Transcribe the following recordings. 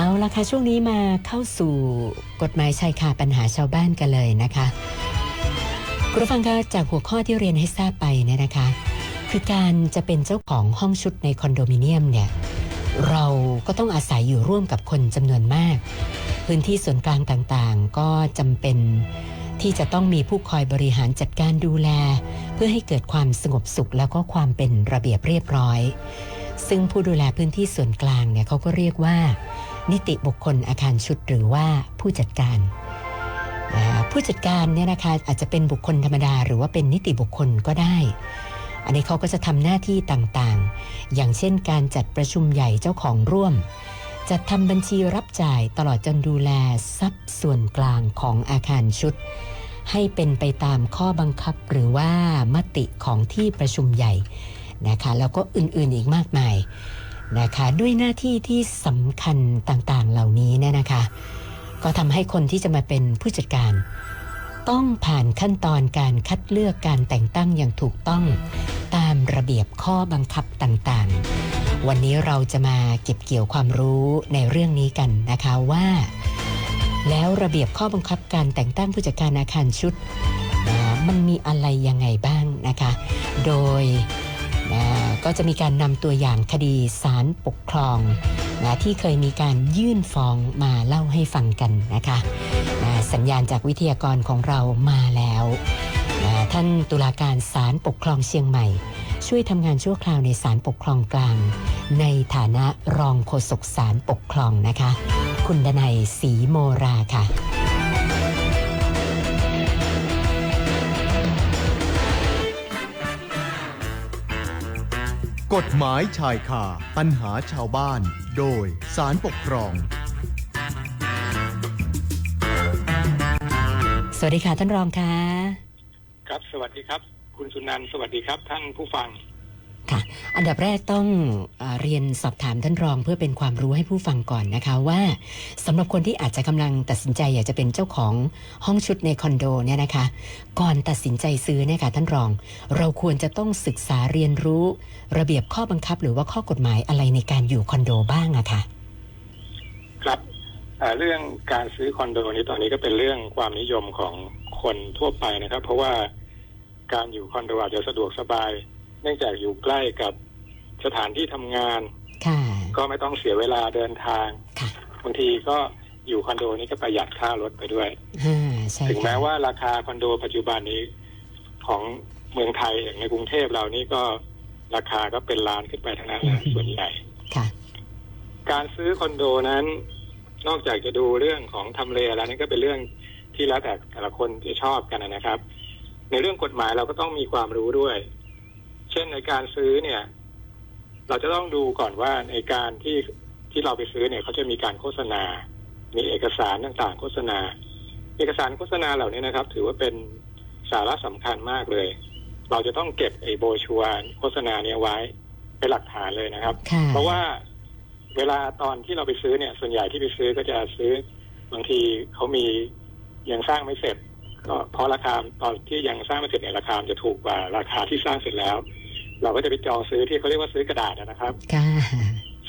เอาละค่ะช่วงนี้มาเข้าสู่กฎหมายชายคาปัญหาชาวบ้านกันเลยนะคะคุณผู้ฟังคะจากหัวข้อที่เรียนให้ทราบไปเนี่ยนะคะ คือการจะเป็นเจ้าของห้องชุดในคอนโดมิเนียมเนี่ยเราก็ต้องอาศัยอยู่ร่วมกับคนจำนวนมาก พื้นที่ส่วนกลางต่างๆ ก็จำเป็นที่จะต้องมีผู้คอยบริหารจัดการดูแล เพื่อให้เกิดความสงบสุขแล้วก็ความเป็นระเบียบเรียบร้อย ซึ่งผู้ดูแลพื้นที่ส่วนกลางเนี่ยเขาก็เรียกว่า นิติบุคคลอาคารชุดหรือว่าผู้จัดการผู้จัดการเนี่ยนะคะอาจจะเป็นบุคคลธรรมดา หรือว่าเป็นนิติบุคคลก็ได้ อันนี้เขาก็จะทำหน้าที่ต่างๆ อย่างเช่นการจัดประชุมใหญ่เจ้าของร่วม จัดทำบัญชีรับจ่ายตลอดจนดูแลทรัพย์ส่วนกลางของอาคารชุด ให้เป็นไปตามข้อบังคับหรือว่ามติของที่ประชุมใหญ่นะคะแล้วก็อื่นๆอีกมากมาย นะคะด้วยหน้าที่ที่สำคัญต่างๆเหล่านี้เนี่ยนะคะ ก็ทำให้คนที่จะมาเป็นผู้จัดการ ต้องผ่านขั้นตอนการคัดเลือกการแต่งตั้งอย่างถูกต้องตามระเบียบข้อบังคับต่างๆ วันนี้เราจะมาเก็บเกี่ยวความรู้ในเรื่องนี้กันนะคะว่า แล้วระเบียบข้อบังคับการแต่งตั้งผู้จัดการอาคารชุด มันมีอะไรยังไงบ้างนะคะ โดย ก็จะมีการนำตัวอย่างคดีศาลปกครองนะที่เคยมีการยื่นฟ้องมาเล่าให้ฟังกันนะคะนะสัญญาณจากวิทยากรของเรามาแล้วนะท่านตุลาการศาลปกครองเชียงใหม่ ช่วยทำงานชั่วคราวในศาลปกครองกลาง ในฐานะรองโฆษกศาลปกครองนะคะ คุณดนัยศรีโมราค่ะ กฎหมายชายคาปัญหาชาวบ้าน โดยสารปกครอง สวัสดีค่ะท่านรองค่ะ ครับ สวัสดีครับ คุณสุนันท์สวัสดีครับ ท่านผู้ฟังค่ะ อันดับแรกต้องเอเรียนสอบถามท่านรองเพื่อเป็นความรู้ให้ผู้ฟังก่อนนะคะว่าสำหรับคนที่อาจจะกำลังตัดสินใจอยากจะเป็นเจ้าของห้องชุดในคอนโดเนี่ยนะคะ ก่อนตัดสินใจซื้อเนี่ยค่ะท่านรอง เราควรจะต้องศึกษาเรียนรู้ ระเบียบข้อบังคับ หรือว่าข้อกฎหมายอะไรในการอยู่คอนโดบ้างอะค่ะครับเอ่อเรื่องการซื้อคอนโดนี้ตอนนี้ก็เป็นเรื่องความนิยมของคนทั่วไปนะครับ เพราะว่าการอยู่คอนโดอาจจะสะดวกสบาย เนื่องจากอยู่ใกล้กับสถานที่ทำงาน ค่ะ ก็ไม่ต้องเสียเวลาเดินทาง ค่ะ บางทีก็อยู่คอนโดนี้ก็ประหยัดค่ารถไปด้วย อ่าใช่ถึงแม้ค่ะว่าราคาคอนโดปัจจุบันนี้ของเมืองไทยอย่างในกรุงเทพเรานี่ก็ราคาก็เป็นล้านขึ้นไปทั้งนั้นแหละส่วนใหญ่ ค่ะ การซื้อคอนโดนั้น นอกจากจะดูเรื่องของทำเลแล้วนี่ก็เป็นเรื่องที่แล้วแต่แต่ละคนจะชอบกันนะครับ ในเรื่องกฎหมายเราก็ต้องมีความรู้ด้วย เช่นในการซื้อเนี่ย เราจะต้องดูก่อนว่าในการที่ที่เราไปซื้อเนี่ยเขาจะมีการโฆษณา มีเอกสารต่างๆ โฆษณา เอกสารโฆษณาเหล่านี้นะครับ ถือว่าเป็นสาระสำคัญมากเลย เราจะต้องเก็บไอ้โบรชัวร์โฆษณาเนี้ไว้เป็นหลักฐานเลยนะครับค่ะเพราะว่าเวลาตอนที่เราไปซื้อเนี่ย ส่วนใหญ่ที่ไปซื้อก็จะซื้อบางทีเขามียังสร้างไม่เสร็จ ก็เพราะราคาตอนที่ยังสร้างไม่เสร็จเนี่ยราคามันจะถูกกว่าราคาที่สร้างเสร็จแล้ว เราก็จะไปจองซื้อที่เขาเรียกว่าซื้อกระดาษนะครับ ค่ะ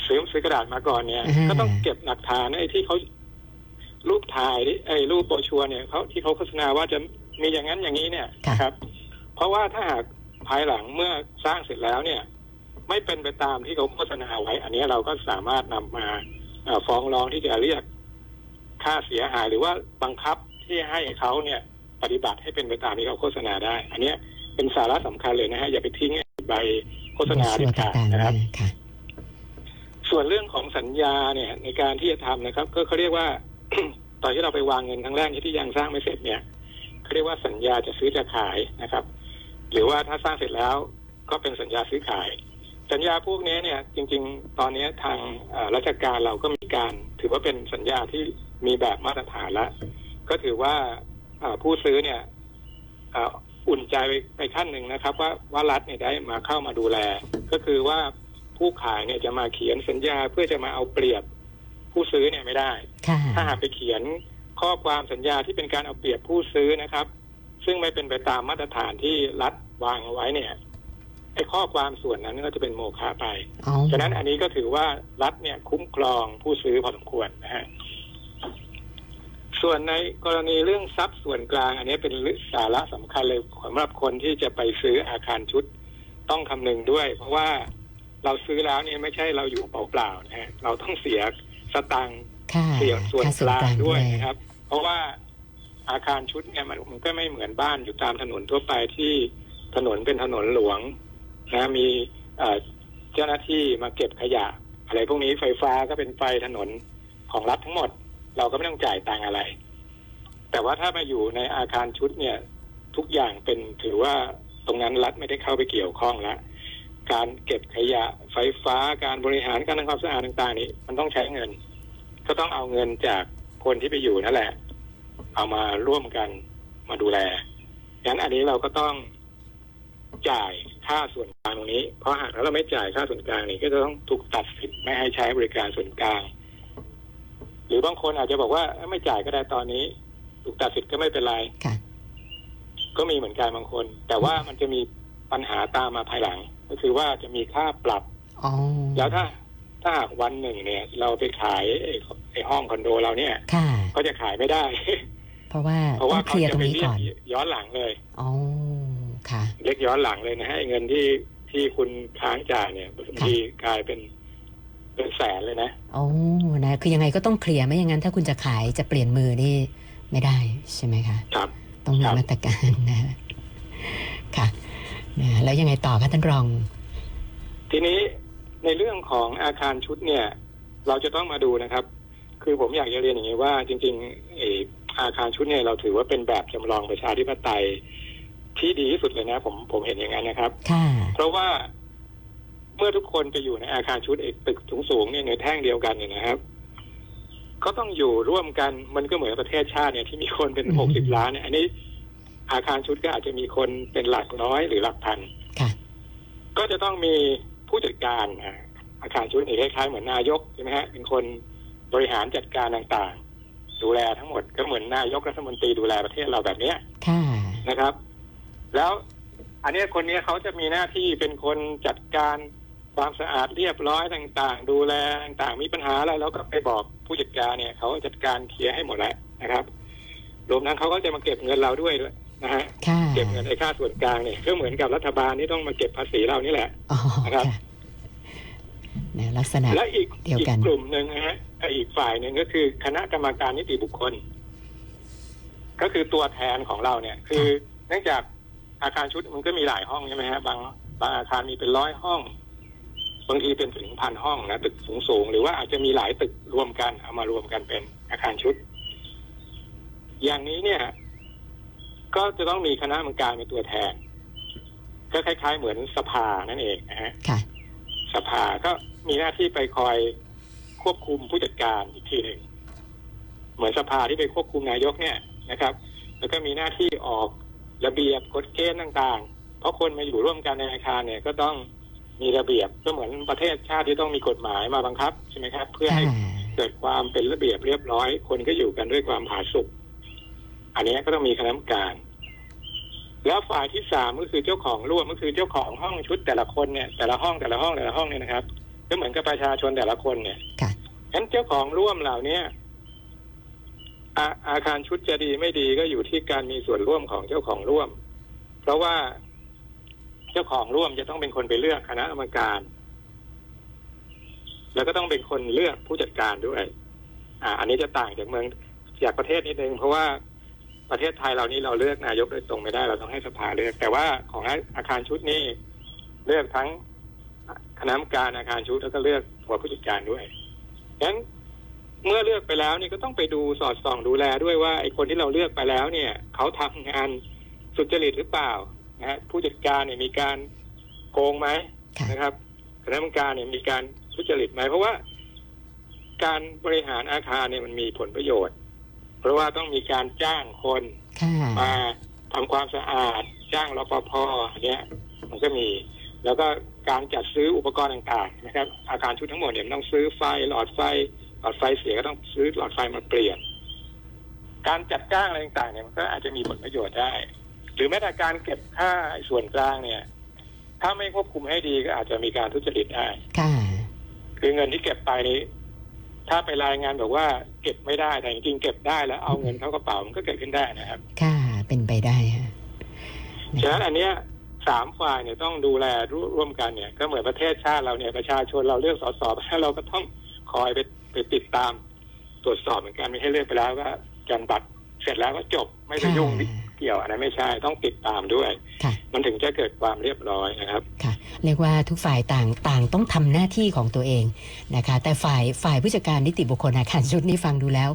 ซื้อซื้อกระดาษมาก่อนเนี่ย อ่า ก็ต้องเก็บหลักฐานไอ้ที่เขารูปถ่ายที่ไอ้รูปโบรชัวร์เนี่ยเขาที่เขาโฆษณาว่าจะมีอย่างนั้นอย่างนี้เนี่ยค่ะนะครับ เพราะว่าถ้าหากภายหลังเมื่อสร้างเสร็จแล้วเนี่ย ไม่เป็นไปตามที่เขาโฆษณาไว้ อันนี้เราก็สามารถนำมาเอ่อฟ้องร้องที่จะเรียกค่าเสียหายหรือว่าบังคับที่ให้เขาเนี่ย ปฏิบัติให้เป็นไปตามที่เขาโฆษณาได้ อันเนี้ยเป็นสาระสำคัญเลยนะฮะอย่าไปทิ้งไอ้ ใบโฆษณาเด็ดขาดต่างๆนะครับเนี่ยค่ะส่วนเรื่องของสัญญาเนี่ยในการที่จะทำนะครับ ก็เขาเรียกว่าตอนที่เราไปวางเงินครั้งแรกที่ยังสร้างไม่เสร็จเนี่ยเขาเรียกว่าสัญญาจะซื้อจะขายนะครับ หรือว่าถ้าสร้างเสร็จแล้วก็เป็นสัญญาซื้อขาย สัญญาพวกนี้เนี่ยจริง ๆ ตอนนี้ทางเอ่อราชการเราก็มีการถือว่าเป็นสัญญาที่มีแบบมาตรฐานแล้วก็ถือว่าเอ่อผู้ซื้อเนี่ยเอ่ออุ่นใจไปไปขั้นหนึ่งนะครับ ว่าว่ารัฐเนี่ยได้มาเข้ามาดูแล ก็คือว่าผู้ขายเนี่ยจะมาเขียนสัญญาเพื่อจะมาเอาเปรียบผู้ซื้อเนี่ยไม่ได้ค่ะถ้าหากไปเขียนข้อความสัญญาที่เป็นการเอาเปรียบผู้ซื้อนะครับ ซึ่งไม่เป็นไปตามมาตรฐานที่รัฐวางเอาไว้เนี่ยไออ้ข้อความส่วนนั้นก็จะเป็นโมฆะไปอ๋อฉะนั้นอันนี้ก็ถือว่ารัฐเนี่ยคุ้มครองผู้ซื้อพอสมควรนะฮะ ส่วนในกรณีเรื่องทรัพย์ส่วนกลาง อันนี้เป็นสาระสำคัญเลยสำหรับคนที่จะไปซื้ออาคารชุดต้องคำนึงด้วย เพราะว่าเราซื้อแล้วเนี่ยไม่ใช่เราอยู่เปล่าๆนะฮะเราต้องเสียสตังค์ค่ะเสียส่วนค่กลางด้วยด้วนะครับ เพราะว่าอาคารชุดเนี่ยมันมันก็ไม่เหมือนบ้านอยู่ตามถนนทั่วไปที่ถนนเป็นถนนหลวงนะมีเอ่อเจ้าหน้าที่มาเก็บขยะ อะไรพวกนี้ไฟฟ้าก็เป็นไฟถนนของรัฐทั้งหมด เราก็ไม่ต้องจ่ายตังอะไร แต่ว่าถ้ามาอยู่ในอาคารชุดเนี่ย ทุกอย่างเป็นถือว่าตรงนั้นรัฐไม่ได้เข้าไปเกี่ยวข้องละการเก็บขยะไฟฟ้าการบริหารการทำความสะอาดต่างๆ นี่มันต้องใช้เงิน ก็ต้องเอาเงินจากคนที่ไปอยู่นั่นแหละ เอามาร่วมกันมาดูแลงั้นอันนี้เราก็ต้องจ่ายค่าส่วนกลางตรงนี้ เพราะหากเราไม่จ่ายค่าส่วนกลางนี่ก็จะต้องถูกตัดสิทธิ์ไม่ให้ใช้บริการส่วนกลาง หรือบางคนอาจจะบอกว่าไม่จ่ายก็ได้ตอนนี้ ถูกตัดสิทธิ์ก็ไม่เป็นไรค่ะ ก็มีเหมือนกันบางคน แต่ว่ามันจะมีปัญหาตามมาภายหลัง ก็คือว่าจะมีค่าปรับอ๋อแล้วถ้าถ้าหากวันหนึ่งเนี่ย เราไปขายไอ้ไอ้ห้องคอนโดเราเนี่ยค่ะก็จะขายไม่ได้ เพราะว่าเพราะต้ว่าองเคเขาลียร์ตจะรงไปนี้เรียก่กอนย้อนหลังเลยอ๋อค่ะ เรียกย้อนหลังเลยนะฮะไอ้เงินที่ที่คุณค้างจ่ายเนี่ยบางทีกลายเป็น เป็นแสนเลยนะโอ้นะคือยังไงก็ต้องเคลียร์ไม่อย่างนั้นถ้าคุณจะขายจะเปลี่ยนมือนี่ไม่ได้ใช่ไหมคะครับ ต้องมีครับมาตรการนะค่ะนะแล้วยังไงต่อคะท่านรอง ทีนี้ในเรื่องของอาคารชุดเนี่ย เราจะต้องมาดูนะครับ คือผมอยากจะเรียนอย่างนี้ว่า จริงๆไอ้อาคารชุดเนี่ยเราถือว่าเป็นแบบจำลองประชาธิปไตยที่ดีที่สุดเลยนะ ผมผมเห็นอย่างนั้นนะครับค่ะเพราะว่า เมื่อทุกคนไปอยู่ในอาคารชุดเอกตึกสูงๆเนี่ยในแท่งเดียวกันเนี่ยนะครับ ก็ต้องอยู่ร่วมกันมันก็เหมือนประเทศชาติเนี่ยที่มีคนเป็นอืมหกสิบล้านเนี่ยอันนี้อาคารชุดก็อาจจะมีคนเป็นหลักร้อยหรือหลักพันค่ะก็จะต้องมีผู้จัดการอ่าอาคารชุดนี่คล้ายๆเหมือนนายกใช่ไหมฮะเป็นคนบริหารจัดการต่างๆ ดูแลทั้งหมดก็เหมือนนายกรัฐมนตรีดูแลประเทศเราแบบเนี้ยค่ะนะครับ แล้วอันเนี้ยคนเนี้ยเขาจะมีหน้าที่เป็นคนจัดการ ความสะอาดเรียบร้อยต่างๆ ดูแลต่างๆมีปัญหาอะไรแล้วก็ไปบอกผู้จัดการเนี่ยเขาจัดการเคลียร์ให้หมดแล้วนะครับ รวมทั้งเขาก็จะมาเก็บเงินเราด้วยด้วยนะฮะค่ะเก็บเงินในค่าส่วนกลางเนี่ยก็เหมือนกับรัฐบาลที่ต้องมาเก็บภาษีเรานี่แหละอ๋อนะครับค่ะนะลักษณะ และอีกเดียวอีกกัน กลุ่มหนึ่งนะฮะอีกฝ่ายหนึ่งก็คือคณะกรรมการนิติบุคคล ก็คือตัวแทนของเราเนี่ย คือเนื่องจากอาคารชุดมันก็มีหลายห้องใช่ไหมฮะบางบางอาคารมีเป็นร้อยห้อง บางทีเป็นถึงพันห้องนะตึกสูงสูงๆหรือว่าอาจจะมีหลายตึกรวมกันเอามารวมกันเป็นอาคารชุด อย่างนี้เนี่ย ก็จะต้องมีคณะกรรมการเป็นตัวแทน ก็คล้าย ๆ เหมือนสภานั่นเองนะฮะค่ะสภาก็มีหน้าที่ไปคอยควบคุมผู้จัดการอีกทีหนึ่งเหมือนสภาที่ไปควบคุมนายกเนี่ยนะครับ แล้วก็มีหน้าที่ออกระเบียบกฎเกณฑ์ต่างๆ เพราะคนมาอยู่ร่วมกันในอาคารเนี่ยก็ต้อง มีระเบียบก็เหมือนประเทศชาติที่ต้องมีกฎหมายมาบังคับใช่ไหมครับ เพื่อค่ะให้เกิดความเป็นระเบียบเรียบร้อย คนก็อยู่กันด้วยความผาสุกอันนี้ก็ต้องมีคณะกรรมการ แล้วฝ่ายที่สามก็คือเจ้าของร่วมก็คือเจ้าของห้องชุดแต่ละคนเนี่ยแต่ละห้องแต่ละห้องแต่ละห้องเนี่ยนะครับก็เหมือนกับประชาชนแต่ละคนเนี่ยค่ะงั้นเจ้าของร่วมเหล่าเนี้ยอาอาคารชุดจะดีไม่ดีก็อยู่ที่การมีส่วนร่วมของเจ้าของร่วม เพราะว่า เจ้าของร่วมจะต้องเป็นคนไปเลือกคณะกรรมการ แล้วก็ต้องเป็นคนเลือกผู้จัดการด้วย อ่า อันนี้จะต่างจากเมืองจากประเทศนิดนึงเพราะว่าประเทศไทยเรานี่เราเลือกนายกโดยตรงไม่ได้เราต้องให้สภาเลือก แต่ว่าของอาคารชุดนี่เลือกทั้งคณะกรรมการอาคารชุดแล้วก็เลือกหัวผู้จัดการด้วยงั้นเมื่อเลือกไปแล้วนี่ก็ต้องไปดูสอดส่องดูแลด้วยว่าไอ้คนที่เราเลือกไปแล้วเนี่ย เขาทำงานสุจริตหรือเปล่า นะฮะผู้จัดการเนี่ยมีการโกงไหมค่ะ นะครับคณะกรรมการเนี่ยมีการทุจริตไหมเพราะว่า การบริหารอาคารเนี่ยมันมีผลประโยชน์ เพราะว่าต้องมีการจ้างคนค่ะ มาทำความสะอาด จ้างรปภเนี่ยมันก็มี แล้วก็การจัดซื้ออุปกรณ์ต่างๆนะครับ อาคารชุดทั้งหมดเนี่ยมันต้องซื้อไฟหลอดไฟ หลอดไฟเสียก็ต้องซื้อหลอดไฟมาเปลี่ยน การจัดจ้างอะไรต่างๆเนี่ยมันก็อาจจะมีผลประโยชน์ได้ห รือแม้แต่การเก็บค่าส่วนกลางเนี่ย ถ้าไม่ควบคุมให้ดีก็อาจจะมีการทุจริตได้ค่ะคือเงินที่เก็บไปนี้ ถ้าไปรายงานแบบว่าเก็บไม่ได้แต่จริงๆเก็บได้แล้วเอาเงินเข้ากระเป๋ามันก็เกิดขึ้นได้นะครับ ค่ะ เป็นไปได้ค่ะนะฉะคะนั้นอันเนี้ยสามฝ่ายเนี่ยต้องดูแลร่วมกันเนี่ย ก็เหมือนประเทศชาติเราเนี่ยประชาชนเราเลือกสสให้เราก็ต้องคอยไปไปติดตามตรวจสอบเหมือนกันไม่ใช่เลือกไปแล้วว่าจันบัตรเสร็จแล้วก็จบไม่ไปยุ่งค่ะ เกี่ยวอันนั้นไม่ใช่ต้องติดตามด้วย ค่ะ มันถึงจะเกิดความเรียบร้อยนะครับ ค่ะ เรียกว่าทุกฝ่ายต่างต่างต้องทำหน้าที่ของตัวเองนะคะ แต่ฝ่ายฝ่ายผู้จัดการนิติบุคคลอาคารชุดนี้ฟังดูแล้ว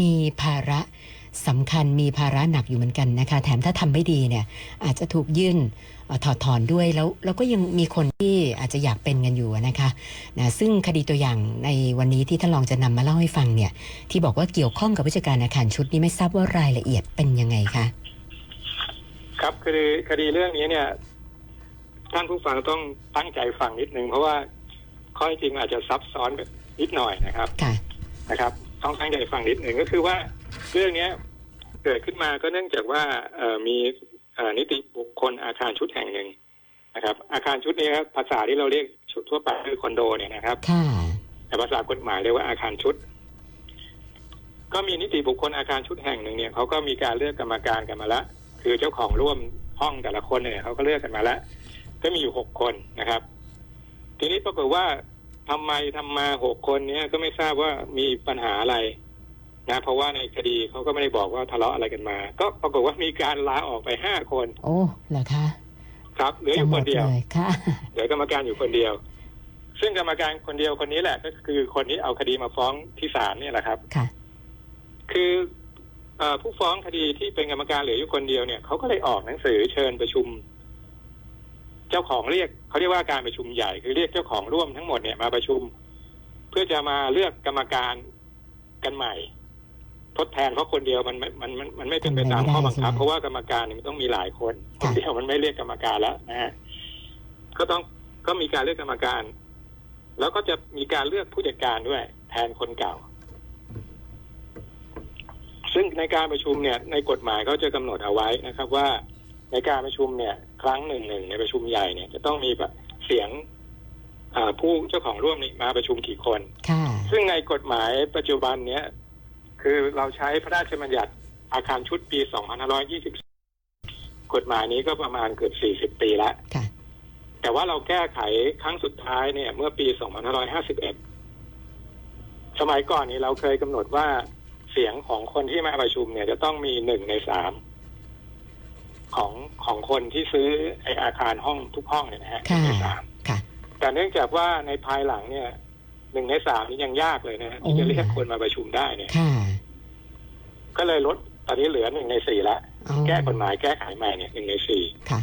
มีภาระสำคัญมีภาระหนักอยู่เหมือนกันนะคะ แถมถ้าทำไม่ดีเนี่ย อาจจะถูกยื่นเอ่อถอดถอนด้วยแล้วแล้วก็ยังมีคนที่อาจจะอยากเป็นกันอยู่นะคะนะซึ่งคดีตัวอย่างในวันนี้ที่ท่านรองจะนำมาเล่าให้ฟังเนี่ย ที่บอกว่าเกี่ยวข้องกับผู้จัดการอาคารชุดนี้ไม่ทราบว่ารายละเอียดเป็นยังไงคะ ครับคือคดีเรื่องนี้เนี่ยท่านผู้ฟังต้องตั้งใจฟังนิดนึงเพราะว่าข้อเท็จจริงอาจจะซับซ้อนนิดหน่อยนะครับค่ะนะครับ ต้องตั้งใจฟังนิดหนึ่งก็คือว่าเรื่องเนี้ยเกิดขึ้นมาก็เนื่องจากว่าเอ่อมีเอ่อนิติบุคคลอาคารชุดแห่งหนึ่งนะครับ อาคารชุดนี้ครับภาษาที่เราเรียกชุดทั่วไปคือคอนโดเนี่ยนะครับค่ะแต่ภาษากฎหมายเรียกว่าอาคารชุด ก็มีนิติบุคคลอาคารชุดแห่งหนึ่งเนี่ยเขาก็มีการเลือกกรรมการกันมาละ คือเจ้าของร่วมห้องแต่ละคนเนี่ยเขาก็เลือกกันมาแล้ว ก็มีอยู่หกคนนะครับ ทีนี้ปรากฏว่าทำไมทำมาหกคนเนี้ยก็ไม่ทราบว่ามีปัญหาอะไรนะเพราะว่าในคดีเขาก็ไม่ได้บอกว่าทะเลาะอะไรกันมา ก็ปรากฏว่ามีการลาออกไปห้าคน โอ้เหรอคะครับเหลืออจะยู่หมคดนเดียวเลยค่ะเหลือกรรมการอยู่คนเดียว ซึ่งกรรมการคนเดียวคนนี้แหละ ก็คือคนที่เอาคดีมาฟ้องที่ศาลเนี่ยแหละครับ ค่ะ คือเออ ผู้ฟ้องคดีที่เป็นกรรมการเหลืออยู่คนเดียวเนี่ยเขาก็เลยออกหนังสือเชิญประชุม เจ้าของเรียกเขาเรียกว่าการประชุมใหญ่คือเรียกเจ้าของร่วมทั้งหมดเนี่ยมาประชุม เพื่อจะมาเลือกกรรมการกันใหม่ ทดแทนเพราะคนเดียวมันมันมันมันมันไม่เป็นไปตามข้อบังคับทำไม่ได้ใช่ไหมเพราะว่ากรรมการเนี่ยมันต้องมีหลายคนคนค่ะเดียวมันไม่เรียกกรรมการแล้วนะฮะก็ต้องก็มีการเลือกกรรมการ แล้วก็จะมีการเลือกผู้จัดการด้วย แทนคนเก่า ซึ่งในการประชุมเนี่ยในกฎหมายเขาจะกำหนดเอาไว้นะครับว่าในการประชุมเนี่ย ครั้งหนึ่งหนึ่งในประชุมใหญ่เนี่ยจะต้องมีแบบเสียงอ่าผู้เจ้าของร่วมนี่มาประชุมกี่คนค่ะซึ่งในกฎหมายปัจจุบันเนี้ยคือเราใช้พระราชบัญญัติอาคารชุดปี 2520 กฎหมายนี้ก็ประมาณเกือบ 40 ปีแล้วค่ะแต่ว่าเราแก้ไขครั้งสุดท้ายเนี่ย เมื่อปี 2551 สมัยก่อนนี้เราเคยกำหนดว่า เสียงของคนที่มาประชุมเนี่ย จะต้องมีหนึ่งในสามของของคนที่ซื้อไออาคารห้องทุกห้องเนี่ยนะฮะหนึ่ค่ะงในสามค่ะแต่เนื่องจากว่าในภายหลังเนี่ยหนึ่งในสามนี่ยังยากเลยนะฮะที่จะเรียกคนมาประชุมได้เนี่ยค่ะก็เลยลดตอนนี้เหลือหนึ่งในสี่ละอ๋อแก้กฎหมายแก้ไขใหม่เนี่ยหนึ่งในสี่ค่ะ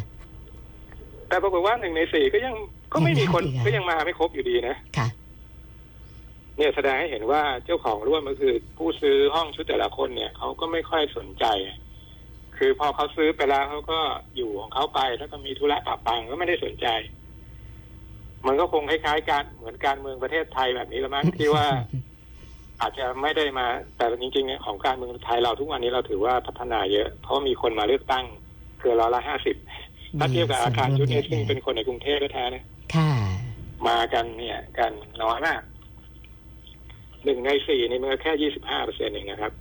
แต่ปรากฏว่าหนึ่งในสี่ก็ยังก็ไม่มีคนยังยากอีกอะก็ยังมาไม่ครบอยู่ดีนะค่ะ เนี่ยแสดงให้เห็นว่าเจ้าของร่วมก็คือ ผู้ซื้อห้องชุดแต่ละคนเนี่ยเขาก็ไม่ค่อยสนใจ คือพอเขาซื้อไปแล้วเขาก็อยู่ของเขาไปแล้วก็มีธุระปะปังก็ไม่ได้สนใจ มันก็คงคล้ายๆการเหมือนการเมืองประเทศไทยแบบนี้ละมั้งที่ว่า อาจจะไม่ได้มา แต่จริงๆเนี่ยของการเมืองไทยเราทุกวันนี้เราถือว่าพัฒนาเยอะ เพราะมีคนมาเลือกตั้งเกือบร้อยละห้าสิบถ้าเทียบกับอาคารชุดนี้ซึ่งเป็นคนในกรุงเทพแท้ๆนะค่ะ มากันเนี่ย กันน้อยมาก หนึ่งในสี่ในเมื่อแค่ยี่สิบห้าเปอร์เซ็นต์เองนะครับ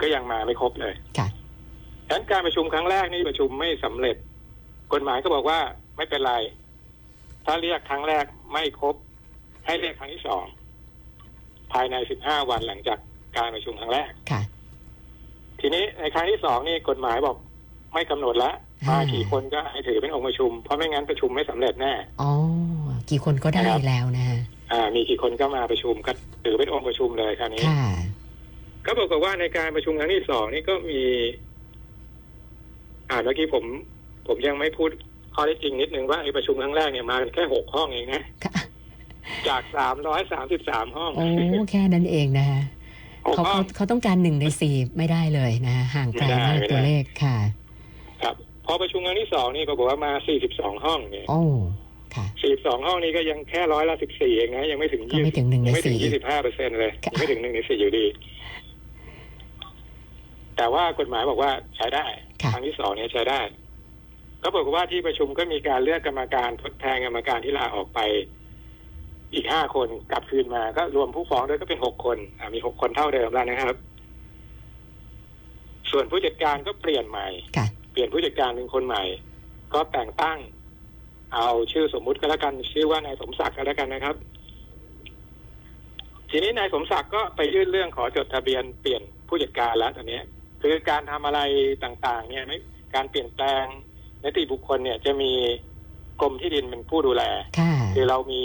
ก็ยังมาไม่ครบเลยค่ะดังนั้นการประชุมครั้งแรกนี่ประชุมไม่สำเร็จ กฎหมายก็บอกว่าไม่เป็นไร ถ้าเรียกครั้งแรกไม่ครบ ให้เรียกครั้งที่สองภายในสิบห้าวันหลังจากการประชุมครั้งแรกค่ะ ทีนี้ในครั้งที่สองนี่กฎหมายบอกไม่กำหนดละมาอ่ากี่คนก็ให้ถือเป็นองค์ประชุม เพราะไม่งั้นประชุมไม่สำเร็จแน่ อ๋อ กี่คนก็ได้นะครับแล้วนะฮะ อ่า มีกี่คนก็มาประชุมก็ถือเป็นองค์ประชุมเลยคราวนี้ค่ะก็บอกฏว่าในการประชุมครั้งที่สองนี่ก็มี อ่าเมื่อกี้ผม ผมยังไม่พูดข้อเท็จจริงนิดนึงว่าไอ้ประชุมครั้งแรกเนี่ยมากันแค่หกห้องเองนะค่ะจากสามร้อยสามสิบสามห้อง โอ้แค่นั้นเองนะฮะหกเขาห้อเขางเขาต้องการหนึ่งในสี่ไม่ได้เลยนะฮะห่างไกลไม่ได้มากไม่ได้ ตัวเลขค่ะ ครับ พอประชุมครั้งที่สองนี่ปรากฏว่ามาสี่สิบสองห้องเนี่ย โอ้ ค่ะ สี่สองห้องนี้ก็ยังแค่ร้อยละสิบสี่เองนะ ยังไม่ถึงก็ไม่ถึงหนึ่งในยังไม่ถึงสี่ยี่สิบห้าเปอร์เซ็นเลยค่ะ ยังไม่ถึงหนึ่งในสี่อยู่ดี แต่ว่ากฎหมายบอกว่าใช้ได้ ค่ะ ครั้งที่สองเนี่ยใช้ได้ ก็บอกฏว่าที่ประชุมก็มีการเลือกกรรมการทดแทนกรรมการที่ลาออกไป อีกห้าคนกลับคืนมาก็รวมผู้ฟ้องด้วยก็เป็นหกคนอ่ามีหกคนเท่าเดิมแล้วนะครับ ส่วนผู้จัดการก็เปลี่ยนใหม่ ค่ะ เปลี่ยนผู้จัดการเป็นคนใหม่ ก็แต่งตั้ง เอาชื่อสมมุติก็แล้วกัน ชื่อว่านายสมศักดิ์ก็แล้วกันนะครับ ทีนี้นายสมศักดิ์ก็ไปยื่นเรื่องขอจดทะเบียนเปลี่ยนผู้จัดการแล้วตอนนี้คือการทำอะไรต่างๆ เนี่ยไม่การเปลี่ยนแปลงนิติบุคคลเนี่ยจะมีกรมที่ดินเป็นผู้ดูแลค่ะคือเรามี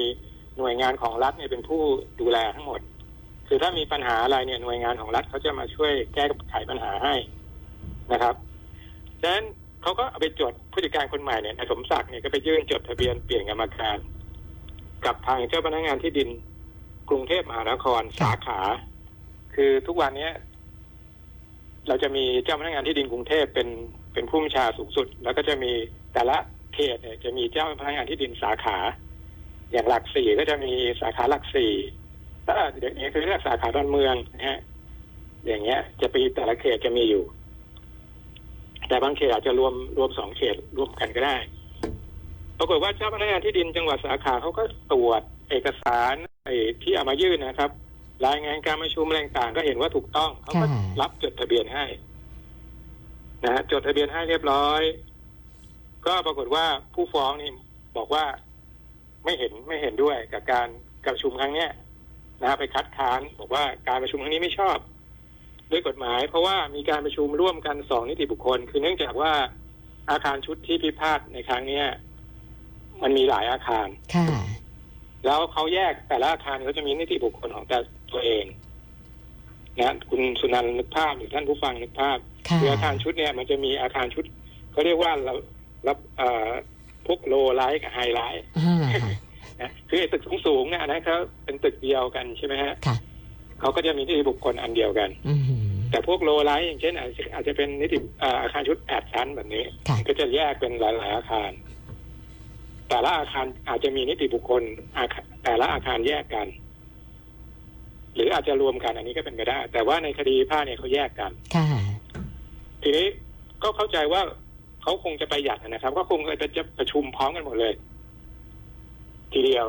หน่วยงานของรัฐเนี่ยเป็นผู้ดูแลทั้งหมด คือถ้ามีปัญหาอะไรเนี่ยหน่วยงานของรัฐเขาจะมาช่วยแก้ไขปัญหาให้นะครับฉะนั้น เขาก็เอาไปจดผู้จัดการคนใหม่เนี่ยนายสมศักดิ์เนี่ยก็ไปยื่นจดทะเบียนเปลี่ยนกรรมการ กับทางเจ้าพนักงานที่ดิน กรุงเทพมหานครสาขา คือทุกวันเนี้ยเราจะมีเจ้าพนักงานที่ดินกรุงเทพเป็นเป็นผู้บัญชาสูงสุด แล้วก็จะมีแต่ละเขตเนี่ยจะมีเจ้าพนักงานที่ดินสาขา อย่างหลักสี่ก็จะมีสาขาหลักสี่ถ้าเดี๋ยวนี้คือเรียกสาขาดอนเมืองนะฮะอย่างเงี้ย จะปีแต่ละเขตจะมีอยู่ แต่บางเขตอาจจะรวมรวมสองเขตรวมกันก็ได้ ปรากฏว่าเจ้าพนักงานที่ดินจังหวัดสาขาเขาก็ตรวจเอกสารไอ้ที่เอามายื่นนะครับ รายงานการประชุมอะไรต่างก็เห็นว่าถูกต้องเขาก็รับจดทะเบียนให้นะฮะจดทะเบียนให้เรียบร้อย ก็ปรากฏว่าผู้ฟ้องนี่บอกว่าไม่เห็นไม่เห็นด้วยกับการการประชุมครั้งเนี้ยนะฮะไปคัดค้านบอกว่าการประชุมครั้งนี้ไม่ชอบ ด้วยกฎหมาย เพราะว่ามีการประชุมร่วมกันสองนิติบุคคล คือเนื่องจากว่าอาคารชุดที่พิพาทในครั้งเนี้ยมันมีหลายอาคาร ค่ะ แล้วเขาแยกแต่ละอาคารเขาจะมีนิติบุคคลของแต่ตัวเองนะคุณสุนันท์นึกภาพหรือท่านผู้ฟังนึกภาพค่ะ คืออาคารชุดเนี่ยมันจะมีอาคารชุดเขาเรียกว่าเรารับเอ่อพวกโลไลท์กับไฮไลท์อ่านะคือไอ้ตึกสูงๆเนี่ยอันนั้นเขาเป็นตึกเดียวกันใช่ไหมฮะ ค่ะ เขาก็จะมีนิติบุคคลอันเดียวกัน อืม แต่พวกโลไลท์อย่างเช่นอาจจะอาจจะเป็นนิติเอ่ออาคารชุดแปดชั้นแบบนี้ ค่ะ ก็จะแยกเป็นหลายๆอาคาร แต่ละอาคารอาจจะมีนิติบุคคลอาคาแต่ละอาคารแยกกัน หรืออาจจะรวมกันอันนี้ก็เป็นไปได้ แต่ว่าในคดีผ้าเนี่ยเขาแยกกัน ค่ะ ทีนี้ก็เข้าใจว่าเขาคงจะประหยัดนะครับ ก็คงจะจะประชุมพร้อมกันหมดเลย ทีเดียว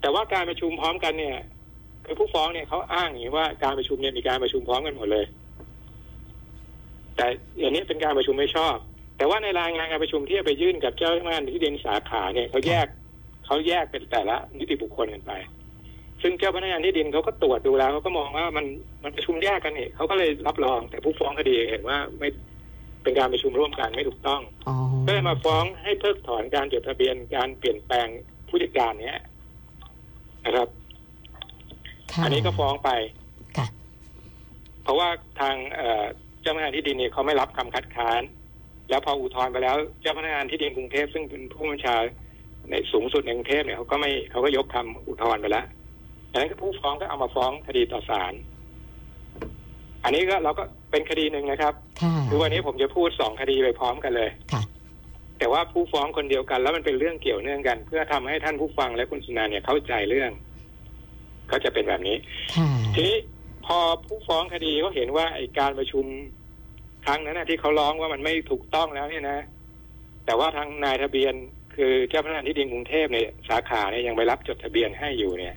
แต่ว่าการประชุมพร้อมกันเนี่ย คือผู้ฟ้องเนี่ยเขาอ้างอย่างนี้ว่าการประชุมเนี่ยมีการประชุมพร้อมกันหมดเลย แต่อย่างนี้เป็นการประชุมไม่ชอบ แต่ว่าในรายงานการประชุมที่ไปยื่นกับเจ้าพนักงานที่ดินสาขาเนี่ยเขาแยกเขาแยกเป็นแต่ละนิติบุคคลกันไป ซึ่งเจ้าพนักงานที่ดินเขาก็ตรวจดูแล้วเขาก็มองว่ามันมันประชุมแยกกันนี่เขาก็เลยรับรอง แต่ผู้ฟ้องคดีเห็นว่าไม่เป็นการประชุมร่วมกันไม่ถูกต้องอ๋อก็เลยมาฟ้องให้เพิกถอนการจดทะเบียนการเปลี่ยนแปลงผู้จัดการเนี้ยนะครับค่ะ อันนี้ก็ฟ้องไปค่ะ เพราะว่าทางเอ่อเจ้าพนักงานที่ดินเนี่ยเขาไม่รับคำคัดค้าน แล้วพออุทธรณ์ไปแล้ว เจ้าพนักงานที่ดินกรุงเทพซึ่งเป็นผู้บัญชาในสูงสุดในกรุงเทพเนี่ยเขาก็ไม่เขาก็ยกคำอุทธรณ์ไปแล้วดังนั้นผู้ฟ้องก็เอามาฟ้องคดีต่อศาลอันนี้ก็เราก็เป็นคดีหนึ่งนะครับค่ะคือวันนี้ผมจะพูดสองคดีไปพร้อมกันเลยค่ะแต่ว่าผู้ฟ้องคนเดียวกัน แล้วมันเป็นเรื่องเกี่ยวเนื่องกัน เพื่อทำให้ท่านผู้ฟังและคุณสุนาเนี่ยเข้าใจเรื่อง ก็จะเป็นแบบนี้ค่ะทีนี้พอผู้ฟ้องคดีเขาเห็นว่าไอการประชุมครั้งนั้นนะที่เขาร้องว่ามันไม่ถูกต้องแล้วเนี่ยนะ แต่ว่าทางนายทะเบียนคือเจ้าพนักงานที่ดินกรุงเทพเนี่ยสาขาเนี่ยยังไปรับจดทะเบียนให้อยู่เนี่ย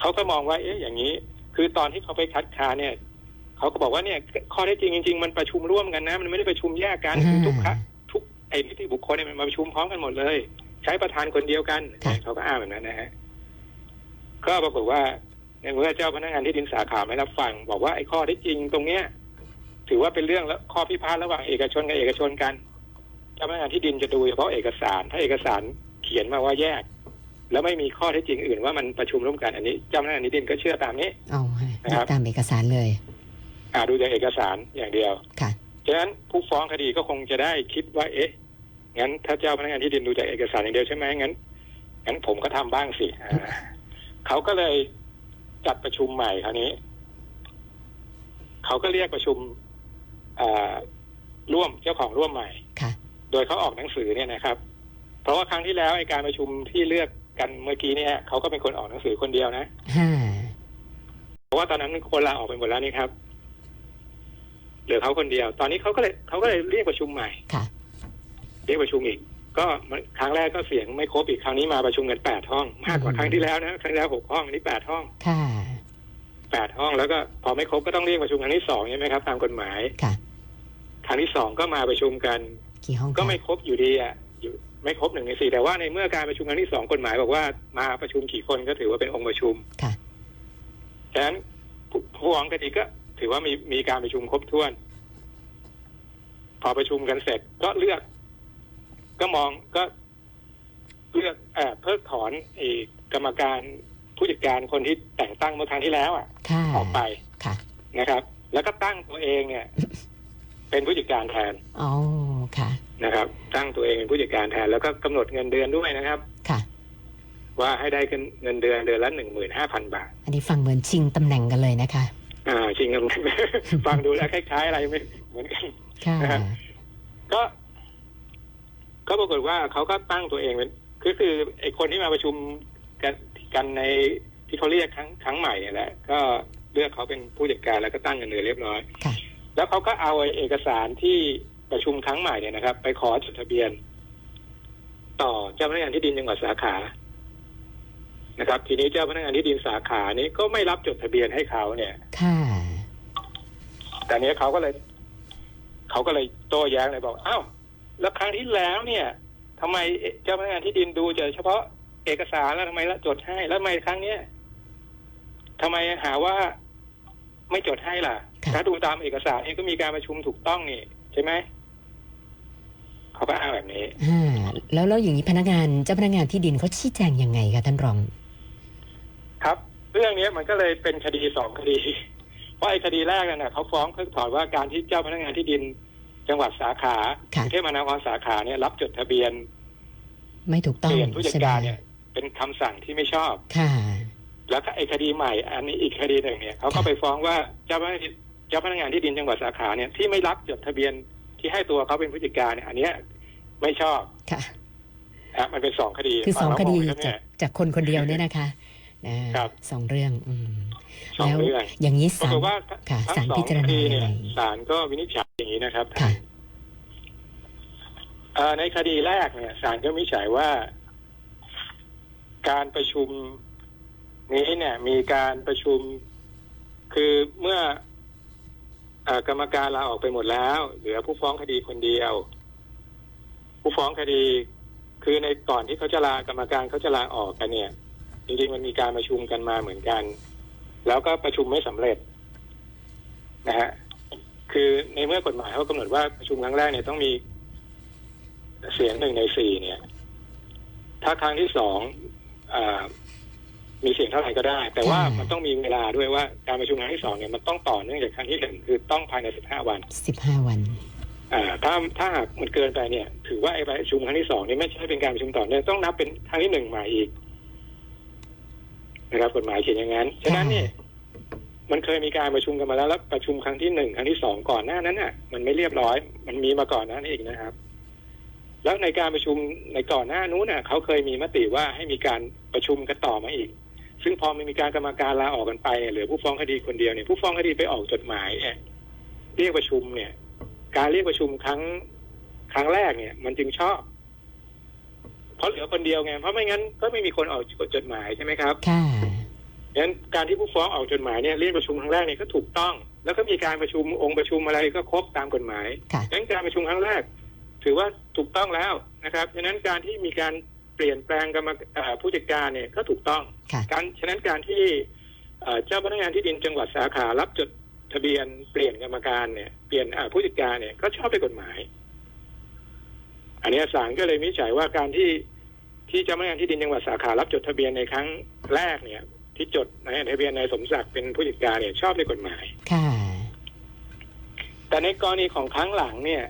เขาก็มองว่าเอ๊ะอย่างนี้ คือตอนที่เขาไปคัดค้านเนี่ยเขาก็บอกว่าเนี่ยข้อเท็จจริงจริง ๆ มันประชุมร่วมกันนะ มันไม่ได้ประชุมแยกกันคือทุกครั้งทุกไอ้นิติบุคคลเนี่ยมันมาประชุมพร้อมกันหมดเลย ใช้ประธานคนเดียวกันเขาก็อ้างแบบนั้นนะฮะ ก็ปรากฏว่าในเมื่อเจ้าพนักงานที่ดินสาขาไม่รับฟัง บอกว่าไอ้ข้อเที่จริงตรงเนี้ย ถือว่าเป็นเรื่องแล้วข้อพิพาทระหว่างเอกชนกับเอกชนกัน เจ้าพนักงานที่ดินจะดูเฉพาะเอกสาร ถ้าเอกสารเขียนมาว่าแยก แล้วไม่มีข้อเท็จจริงอื่นว่ามันประชุมร่วมกันอันนี้เจ้าพนักงานที่ดินก็เชื่อตามนี้เอาให้นะครับตามเอกสารเลย อ่าดูจากเอกสารอย่างเดียวค่ะฉะนั้นผู้ฟ้องคดีก็คงจะได้คิดว่า เอ๊ะงั้นถ้าเจ้าพนักงานที่ดินดูจากเอกสารอย่างเดียวใช่ไหมงั้นงั้นผมก็ทำบ้างสิอ่า เขาก็เลยจัดประชุมใหม่คราวนี้ เขาก็เรียกประชุมอ่าร่วมเจ้าของร่วมใหม่ค่ะโดยเขาออกหนังสือเนี่ยนะครับ เพราะว่าครั้งที่แล้วไอ้การประชุมที่เลือกกันเมื่อกี้เนี่ยเขาก็เป็นคนออกหนังสือคนเดียวนะห้าเพราะว่าตอนนั้นคนลาออกไปหมดแล้วนี่ครับเหลือเขาคนเดียว ตอนนี้เขาก็เลยเขาก็เลยเรียกประชุมใหม่ค่ะเรียกประชุมอีก ก็มันครั้งแรกก็เสียงไม่ครบอีกครั้งนี้มาประชุมกันแปดห้อง มากกว่าครั้งที่แล้วนะครั้งที่แล้วหกห้องอันนี้แปดห้องค่ะแปดห้องแล้วก็พอไม่ครบก็ต้องเรียกประชุมครั้งที่สองใช่ไหมครับ ตามกฎหมายค่ะครั้งที่สองก็มาประชุมกันกี่ห้องก็คะไม่ครบอยู่ดีอะอยู่ไม่ครบหนึ่งในสี่แต่ว่าในเมื่อการประชุมครั้งที่สองกฎหมายบอกว่ามาประชุมกี่คนก็ถือว่าเป็นองค์ประชุมค่ะฉะนั้นผู้ผู้ฟ้องคดีก็ถือว่ามีมีการประชุมครบถ้วน พอประชุมกันเสร็จก็เลือก ก็มองก็เลือกเอ่อเพิกถอนไอ้กรรมการผู้จัดการคนที่แต่งตั้งเมื่อครั้งที่แล้วอะค่ะออกไปค่ะ นะครับ แล้วก็ตั้งตัวเองเนี่ย เป็นผู้จัดการแทนอ๋อ ค่ะ นะครับ ตั้งตัวเองเป็นผู้จัดการแทน แล้วก็กำหนดเงินเดือนด้วยนะครับ ค่ะ ว่าให้ได้เงินเดือนเดือนละหนึ่งหมื่นห้าพันบาท อันนี้ฟังเหมือนชิงตำแหน่งกันเลยนะคะ อ่าจริงครับ ฟังดูแล้วคล้ายๆอะไรไม่เหมือนกัน ค่ะ นะครับก็ ก็ปรากฏว่าเขาก็ตั้งตัวเองเป็นคือคือไอ้คนที่มาประชุมกันกันในที่เขาเรียกครั้งครั้งใหม่เนี่ยแหละก็เลือกเขาเป็นผู้จัดการแล้วก็ตั้งเงินเดือนเรียบร้อยค่ะแล้วเขาก็เอาไอ้เอกสารที่ประชุมครั้งใหม่เนี่ยนะครับ ไปขอจดทะเบียน ต่อเจ้าพนักงานที่ดินจังหวัดสาขานะครับ ทีนี้เจ้าพนักงานที่ดินสาขานี้ก็ไม่รับจดทะเบียนให้เขาเนี่ยค่ะแต่เนี้ยเขาก็เลย เขาก็เลยโต้แย้งเลยบอกอ้าว แล้วครั้งที่แล้วเนี่ยทำไมเจ้าพนักงานที่ดินดูจะเฉพาะเอกสารแล้วทำไมละจดให้ แล้วทำไมครั้งเนี้ยทำไมหาว่าไม่จดให้ล่ะค่ะ ถ้าดูตามเอกสารเองก็มีการประชุมถูกต้องนี่ใช่ไหมเขาก็อ้างแบบนี้อ่าแล้วแล้วอย่างนี้พนักงานเจ้าพนักงานที่ดินเขาชี้แจงยังไงคะท่านรอง ครับ เรื่องนี้มันก็เลยเป็นคดีสองคดี เพราะไอ้คดีแรกนั่นน่ะเขาฟ้องเพิกถอนว่าการที่เจ้าพนักงานที่ดิน จังหวัดสาขาค่ะกรุงเทพมหานครสาขาเนี่ยรับจดทะเบียนไม่ถูกต้อเปงลี่ยนผู้จัดใช่ไหมการเนี่ย เป็นคำสั่งที่ไม่ชอบ ค่ะ แล้วก็ไอ้คดีใหม่ อันนี้อีกคดีหนึ่งเนี่ยเขาก็ค่ะ ไปฟ้องว่าเจ้าพนักงานเจ้าพนักงานที่ดินจังหวัดสาขาเนี่ยที่ไม่รับจดทะเบียนที่ให้ตัวเขาเป็นผู้จัดการเนี่ยอันเนี้ยไม่ชอบค่ะ ฮะมันเป็นสองคดีคือสองคดีฟังแล้วงงไหมครับจาเนี่กย จากคนคนเดียวเนี่ยนะคะนะครับ สองเรื่องอืม สองแล้วเรื่องอย่างนี้ปราศากลฏว่าค่ะทั้งศาลสอพิงจารคณาดียังเนี่ยไงศาลก็วินิจฉัยอย่างนี้นะครับค่ะ เอ่อในคดีแรกเนี่ยศาลก็วินิจฉัยว่า การประชุมนี้เนี่ย มีการประชุมคือเมื่อเออกรรมการลาออกไปหมดแล้ว เหลือผู้ฟ้องคดีคนเดียว ผู้ฟ้องคดี คือในก่อนที่เขาจะลากรรมการเขาจะลาออกกันเนี่ย จริงๆมันมีการประชุมกันมาเหมือนกัน แล้วก็ประชุมไม่สำเร็จนะฮะคือในเมื่อกฎหมายเขากำหนดว่าประชุมครั้งแรกเนี่ยต้องมีเสียงหนึ่งในสี่เนี่ย ถ้าครั้งที่สองอามีเสียงเท่าไหร่ก็ได้ แต่ว่าค่ะมันต้องมีเวลาด้วยว่าการประชุมครั้งที่สองเนี่ยมันต้องต่อเนื่องจากครั้งที่หนึ่งคือต้องภายในสิบห้าวันสิบห้าวันอ่าถ้าถ้าหากมันเกินไปเนี่ย ถือว่าไอ้ประชุมครั้งที่สองนี่ไม่ใช่เป็นการประชุมต่อเนื่องต้องนับเป็นครั้งที่หนึ่งใหม่อีก นะครับกฎหมายเขียนอย่างนั้นฉะนั้นเนี่ยมันเคยมีการประชุมกันมาแล้วแล้วประชุมครั้งที่หนึ่งครั้งที่สองก่อนหน้านั้นน่ะ มันไม่เรียบร้อย มันมีมาก่อนหน้านั้นอีกนะครับ แล้วในการประชุมในก่อนหน้านู้นน่ะเขาเคยมีมติว่าให้มีการประชุมกันต่อมาอีก ซึ่งพอมันมีการกรรมการลาออกกันไปเนี่ยเหลือผู้ฟ้องคดีคนเดียวเนี่ยผู้ฟ้องคดีไปออกจดหมายเนี่ยเรียกประชุมเนี่ย การเรียกประชุมครั้งครั้งแรกเนี่ย มันจึงชอบ เพราะเหลือคนเดียวไง เพราะไม่งั้นก็ไม่มีคนออกจดหมายใช่ไหมครับค่ะดังนั้นการที่ผู้ฟ้องออกจดหมายเนี่ยเรียกประชุมครั้งแรกเนี่ยก็ถูกต้อง แล้วก็มีการประชุมองค์ประชุมอะไรก็ครบตามกฎหมายค่ะดังนั้นการประชุมครั้งแรก ถือว่าถูกต้องแล้วนะครับฉะนั้นการที่มีการเปลี่ยนแปลงกรรมเอ่อผู้จัดการเนี่ยก็ถูกต้องค่ะการฉะนั้นการที่เอ่อเจ้าพนักงานที่ดินจังหวัดสาขารับจดทะเบียนเปลี่ยนกรรมการเนี่ยเปลี่ยนอ่าผู้จัดการเนี่ยก็ชอบด้วยกฎหมาย อันเนี้ยศาลก็เลยวินิจฉัยว่าการที่ที่เจ้าพนักงานที่ดินจังหวัดสาขารับจดทะเบียนในครั้งแรกเนี่ย ที่จดในทะเบียนนายสมศักดิ์เป็นผู้จัดการเนี่ยชอบด้วยกฎหมายค่ะแต่ในกรณีของครั้งหลังเนี่ย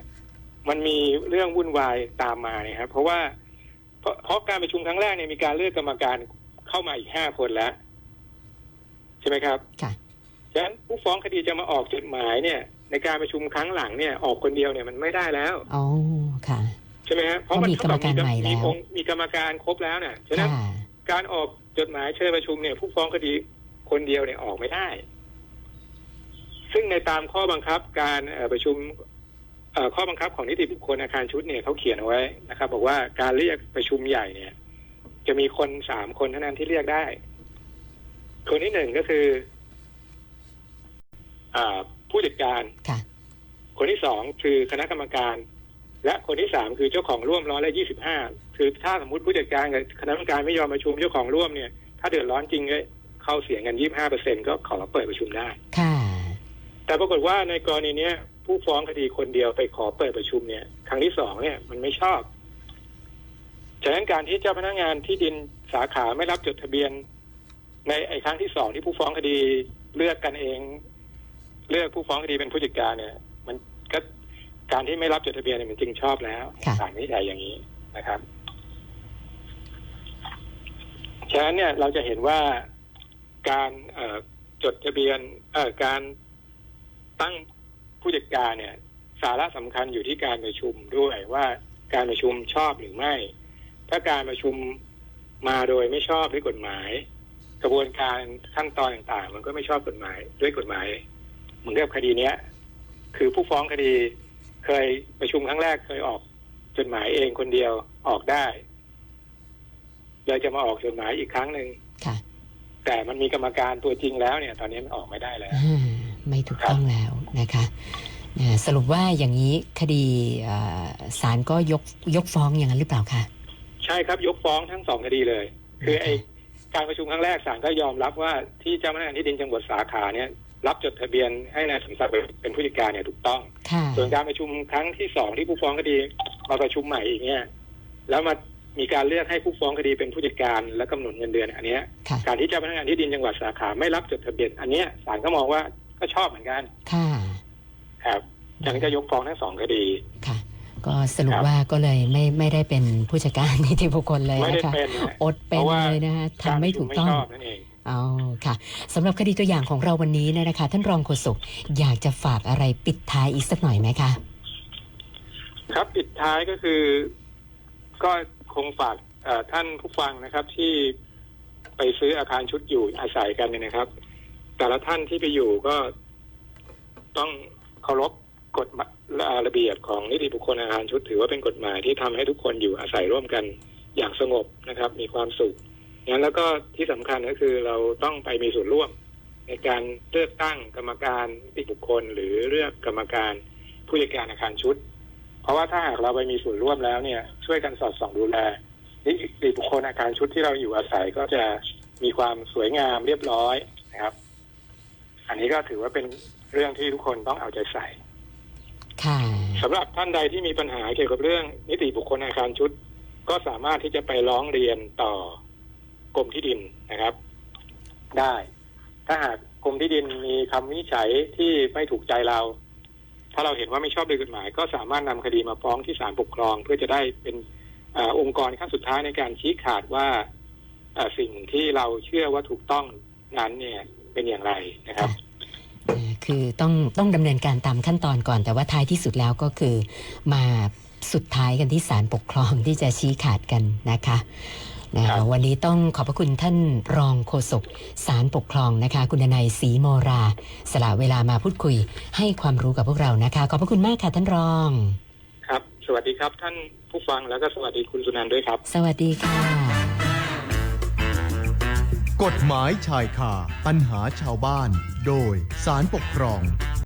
มันมีเรื่องวุ่นวายตามมาเนี่ยครับเพราะว่าเพราะเพราะการประชุมครั้งแรกเนี่ยมีการเลือกกรรมการเข้ามาอีกห้าคนแล้ว ใช่ไหมครับค่ะฉะนั้นผู้ฟ้องคดีจะมาออกจดหมายเนี่ย ในการประชุมครั้งหลังเนี่ย ออกคนเดียวเนี่ยมันไม่ได้แล้วอ๋อค่ะ ใช่ไหมฮะเพราะมีกรรมการใหม่แล้วองค์มีกรรมการครบแล้วเนี่ยฉะนั้นค่ะการออกจดหมายเชิญประชุมเนี่ย ผู้ฟ้องคดีคนเดียวเนี่ยออกไม่ได้ ซึ่งในตามข้อบังคับการเอ่อประชุมเอ่อข้อบังคับของนิติบุคคลอาคารชุดเนี่ยเขาเขียนเอาไว้นะครับ บอกว่าการเรียกประชุมใหญ่เนี่ย จะมีคนสามคนเท่านั้นที่เรียกได้ คนที่หนึ่งก็คืออ่าผู้จัดการ ค่ะ คนที่สองคือคณะกรรมการ และคนที่สามคือเจ้าของร่วมร้อยละยี่สิบห้าคือถ้าสมมติผู้จัดการกับคณะกรรมการไม่ยอมประชุมเจ้าของร่วมเนี่ย ถ้าเดือดร้อนจริงก็เข้าเสียงกันยี่ห้าเปอร์เซ็นก็ขอเปิดประชุมได้ ค่ะ แต่ปรากฏว่าในกรณีเนี้ยผู้ฟ้องคดีคนเดียวไปขอเปิดประชุมเนี่ย ครั้งที่สองเนี่ยมันไม่ชอบฉะนั้นการที่เจ้าพนักงานที่ดินสาขาไม่รับจดทะเบียน ในไอ้ครั้งที่สองที่ผู้ฟ้องคดีเลือกกันเอง เลือกผู้ฟ้องคดีเป็นผู้จัดการเนี่ย มันก็ การที่ไม่รับจดทะเบียนเนี่ยมันจึงชอบแล้วค่ะศาลวินิจฉัยอย่างนี้นะครับฉะนั้นเนี่ยเราจะเห็นว่าการเอ่อจดทะเบียนเอ่อการตั้งผู้จัดการเนี่ย สาระสำคัญอยู่ที่การประชุมด้วยว่าการประชุมชอบหรือไม่ ถ้าการประชุมมาโดยไม่ชอบด้วยกฎหมาย กระบวนการขั้นตอนต่างๆ มันก็ไม่ชอบกฎหมายด้วยกฎหมาย เหมือนกับคดีเนี้ย คือผู้ฟ้องคดี เคยประชุมครั้งแรกเคยออกจดหมายเองคนเดียวออกได้เลยจะมาออกจดหมายอีกครั้งหนึ่งค่ะ แต่มันมีกรรมการตัวจริงแล้วเนี่ย ตอนนี้มันออกไม่ได้แล้วอ่าไม่ถูกต้องแล้วนะคะอ่าสรุปว่าอย่างนี้คดีอ่าศาลก็ยกยกฟ้องอย่างนั้นหรือเปล่าคะใช่ครับยกฟ้องทั้งสองคดีเลย คือไอการประชุมครั้งแรกศาลก็ยอมรับว่าที่เจ้าพนักงานที่ดินจังหวัดสาขาเนี่ย รับจดทะเบียนให้นายสมศักดิ์เป็นผู้จัดการเนี่ยถูกต้อง ค่ะ ส่วนการประชุมครั้งที่สองที่ผู้ฟ้องคดีมาประชุมใหม่อีกเนี่ยแล้วมามีการเลือกให้ผู้ฟ้องคดีเป็นผู้จัดการและกำหนดเงินเดือนอันเนี้ยค่ะ การที่เจ้าพนักงานที่ดินจังหวัดสาขาไม่รับจดทะเบียนอันเนี้ยศาลก็มองว่าก็ชอบเหมือนกันค่ะ ครับดังนั้นจะยกฟ้องทั้งสองคดี ค่ะ ก็สรุปครับ ว่าก็เลยไม่ไม่ได้เป็นผู้จัดการนิติบุคคลเลยไม่ได้นะคะเป็นนะอดเป็นเพราะว่าเลยนะคะทำไม่ถูการประชุต้องไม่ชอบนั่นเอง เอาค่ะสำหรับคดีตัวอย่างของเราวันนี้เนยนะคะ ท่านรองโฆษกอยากจะฝากอะไรปิดท้ายอีกสักหน่อยไหมคะ ครับปิดท้ายก็คือ ก็คงฝากเอ่อท่านผู้ฟังนะครับที่ไปซื้ออาคารชุดอยู่อาศัยกันเนี่ยนะครับ แต่ละท่านที่ไปอยู่ก็ต้องเคารพกฎระเบียบของนิติบุคคลอาคารชุดถือว่าเป็นกฎหมายที่ทำให้ทุกคนอยู่อาศัยร่วมกันอย่างสงบนะครับ มีความสุข งั้นแล้วก็ที่สำคัญก็คือเราต้องไปมีส่วนร่วม ในการเลือกตั้งกรรมการนิติบุคคล หรือเลือกกรรมการผู้จัดการอาคารชุด เพราะว่าถ้าหากเราไปมีส่วนร่วมแล้วเนี่ยช่วยกันสอดส่องดูแลนิติบุคคลอาคารชุดที่เราอยู่อาศัยก็จะมีความสวยงามเรียบร้อยนะครับ อันนี้ก็ถือว่าเป็นเรื่องที่ทุกคนต้องเอาใจใส่ค่ะสำหรับท่านใดที่มีปัญหาเกี่ยวกับเรื่องนิติบุคคลอาคารชุด ก็สามารถที่จะไปร้องเรียนต่อ กรมที่ดินนะครับ ได้ ถ้าหากกรมที่ดินมีคำวินิจฉัยที่ไม่ถูกใจเรา ถ้าเราเห็นว่าไม่ชอบโดยกฎหมาย ก็สามารถนำคดีมาฟ้องที่ศาลปกครอง เพื่อจะได้เป็นอาองค์กรขั้นสุดท้ายในการชี้ขาดว่าอ่าสิ่งที่เราเชื่อว่าถูกต้องนั้นเนี่ยเป็นอย่างไรนะครับเอ่อคือต้องต้องดำเนินการตามขั้นตอนก่อนแต่ว่าท้ายที่สุดแล้วก็คือมาสุดท้ายกันที่ศาลปกครองที่จะชี้ขาดกันนะคะ นะครัคะบวันนี้ต้องขอบพระคุณท่านรองโฆษกศาลปกครองนะคะ คุณนายศรีโมรา สละเวลามาพูดคุยให้ความรู้กับพวกเรานะคะ ขอบพระคุณมากค่ะท่านรอง ครับ สวัสดีครับท่านผู้ฟังแล้วก็สวัสดีคุณสุนันท์ด้วยครับ สวัสดีค่ะ กฎหมายชายคาปัญหาชาวบ้าน โดยสารปกครอง